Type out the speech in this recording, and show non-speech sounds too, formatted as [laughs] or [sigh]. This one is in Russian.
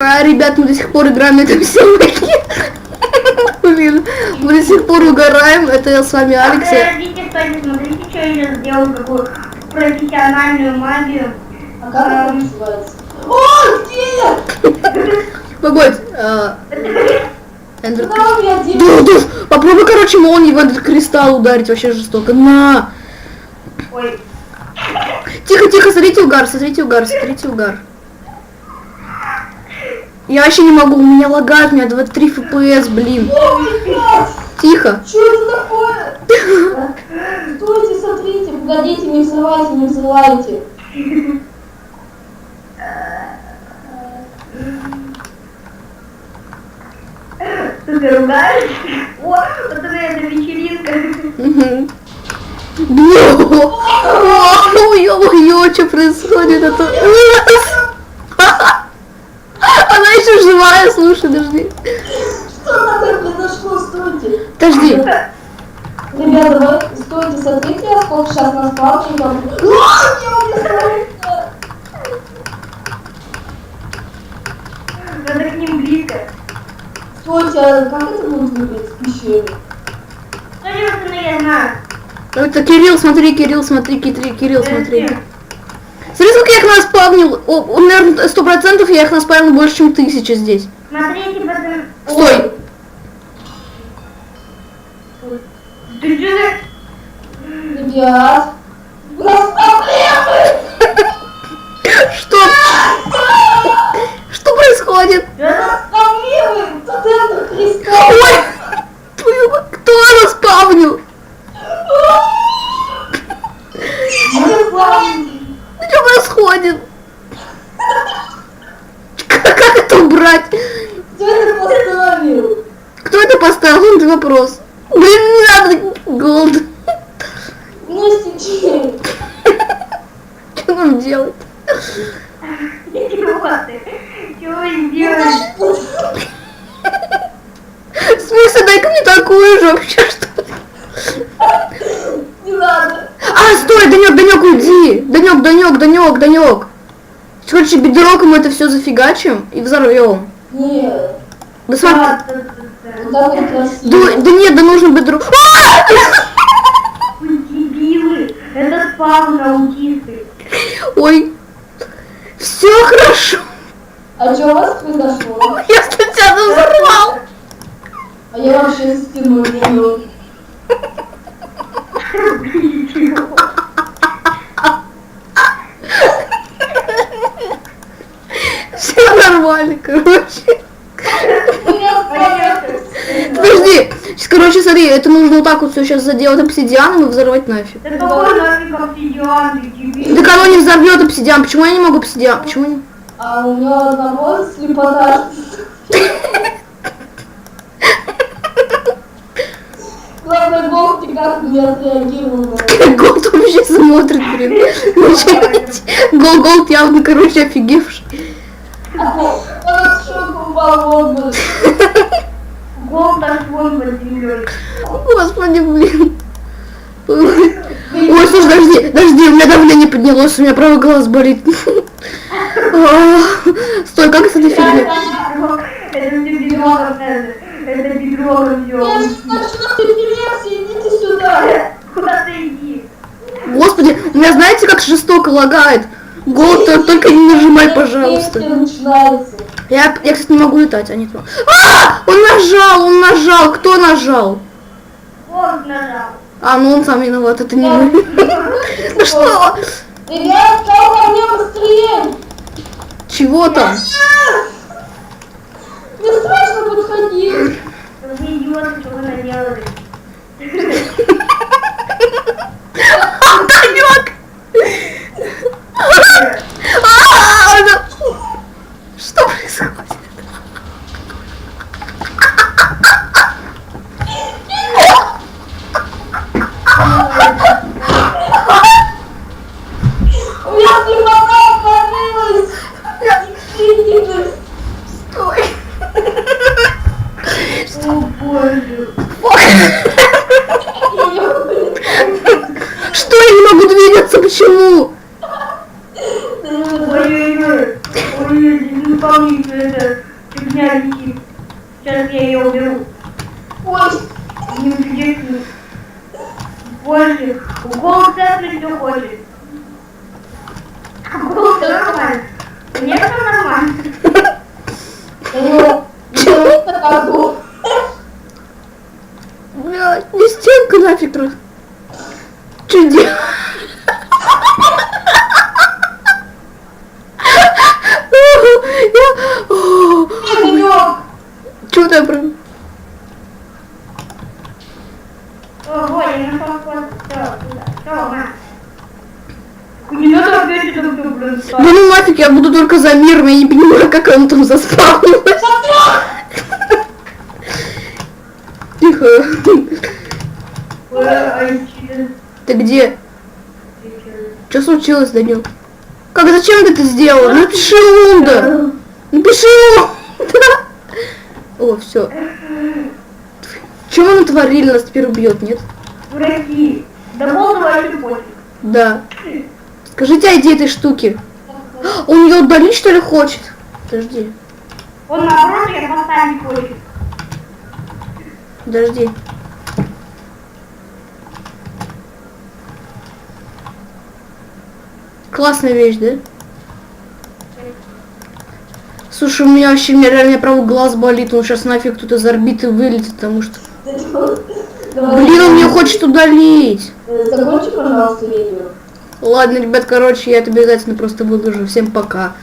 А, ребят, мы до сих пор играем на этом сервере. Блин, мы до сих пор угораем. Это я с вами Алекс. я- Подождите, стойте, смотрите, что я сделал, какую профессиональную магию. А как это называется? О, где? Погодь. а, Эндер душ. Попробуй, короче, молнией в этот кристалл ударить вообще жестоко. На! Ой, Тихо, тихо, смотрите угар, смотрите угар, смотрите угар. Я вообще не могу, у меня лагает, у меня 23 FPS, блин. Ой, блядь, Тихо. Что это такое? Стойте, смотрите, погодите, не взрывайте, не взрывайте. ты ты ругаешь? О, вот это вечеринка. Мгм. Ой, ой, что происходит? Это слушай, подожди. Что такое произошло? Стойте. Подожди. Ребята, давай, стойте, смотрите, а сколько сейчас я убежала. Надо к ним близко. Стойте, а как это будет выглядеть в пещере? Пацаны, я знаю. Это Кирилл, смотри, Кирилл, смотри, Китри- Кирилл, смотри. Смотри, сколько я их наспавнил. О, о, наверное, сто процентов я их наспавнил больше, чем тысяча здесь. Смотрите, пацаны. Стой. Ты. Ребят, у нас проблемы! Что? Что происходит? У нас проблемы! Тут это кристалл! Ой! Твою мать, Кто его спавнил? Не знаю. Ну происходит? Как, это убрать? Кто это поставил? Кто это поставил? Это вопрос. Блин, не надо. Голд. Настя, Что нам делать? Чего ты? Чего вы сделали? В смысле, дай-ка мне такую же вообще, что ли? Не надо. А, стой, Данек, Данек, уйди! Данек, Данек, Данек! Короче, бедроком это все зафигачим и взорвем. Нет. Да смотри. А, да, да, да. Нет, да нужно бедро. [laughs] Вы дебилы. Это спавн аутисты. Ой. Все хорошо. А что у вас произошло? [laughs] Я случайно взорвал. А я вообще за стеной [laughs] живу. Все нормально, короче. Подожди. Короче, смотри, это нужно вот так вот все сейчас заделать обсидианом и взорвать нафиг. Да какой нафиг обсидиан? Так оно не взорвет обсидиан. Почему я не могу обсидиан? Почему не? А у меня одного слепота. Главное, Бог никак не отреагировал. [laughs] Голд вообще смотрит, блин. [laughs] Гол, Голд явно, короче, офигевший. Он от шока упал в обморок. Гол наш вон под землей. Господи, блин. Ой, слушай, подожди, подожди, у меня давление поднялось, у меня правый глаз болит. А, Стой, как? Это бедрогом, это, это. Куда ты иди? Господи, у меня знаете, как жестоко лагает? Голд, то- только не нажимай, пожалуйста. Я, я, кстати, не могу летать, а нет. А! Он нажал, он нажал. Кто нажал? Вот нажал. А, ну он сам виноват, это не мы. [laughs] Ну что? Ребят, быстрее. Чего там? Мне страшно подходить. Вы идиоты, что вы наделали? Конек! А, она- Что происходит? У меня слепота открылась. Идите. Стой. О боже. Что я не могу двигаться? Почему? Ой-ой-ой. Ой-ой, не помните это. Фигня летит. Уберу. Ой, Не чудесно. Больше. Укол центре все хочет. Укол все нормально. Конечно нормально. ну, ну, был. Бля, не стенка нафиг раз. Че делать? Я... Огонек. Чё ты прям? О, вот, я нашел способ. Все, туда. Все, на. Не надо опять это все, блин, Да ну нафиг, я буду только за миром, я не понимаю, как он там заспавнилась. Тихо. Ты где? Что случилось, Данил? Как, зачем ты это сделал? Напиши Лунда. Напиши Лунда. О, все. Чего мы натворили? Нас теперь убьет, нет? Дураки. Да полного. Да. Скажите ID этой штуки. Он ее удалить, что ли, хочет? Подожди. Он наоборот, я поставить хочет. Подожди. Классная вещь, да? Слушай, у меня вообще, у меня реально правый глаз болит, он сейчас нафиг тут из орбиты вылетит, потому что... Блин, он мне хочет удалить. э, Закончи, пожалуйста, видео. Ладно, ребят, короче, я это обязательно просто выложу. Всем пока.